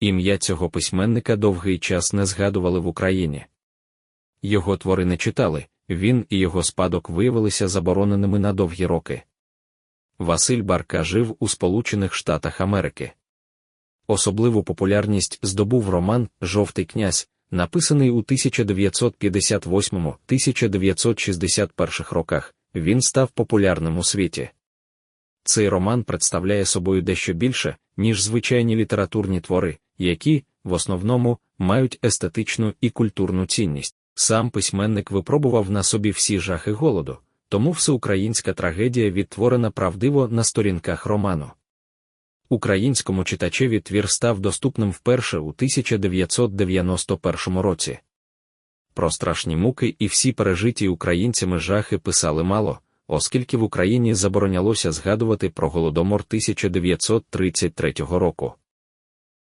ім'я цього письменника довгий час не згадували в Україні. Його твори не читали, він і його спадок виявилися забороненими на довгі роки. Василь Барка жив у Сполучених Штатах Америки. Особливу популярність здобув роман Жовтий князь, написаний у 1998-1961 роках. Він став популярним у світі. Цей роман представляє собою дещо більше, ніж звичайні літературні твори, які, в основному, мають естетичну і культурну цінність. Сам письменник випробував на собі всі жахи голоду, тому всеукраїнська трагедія відтворена правдиво на сторінках роману. Українському читачеві твір став доступним вперше у 1991 році. Про страшні муки і всі пережиті українцями жахи писали мало, оскільки в Україні заборонялося згадувати про голодомор 1933 року.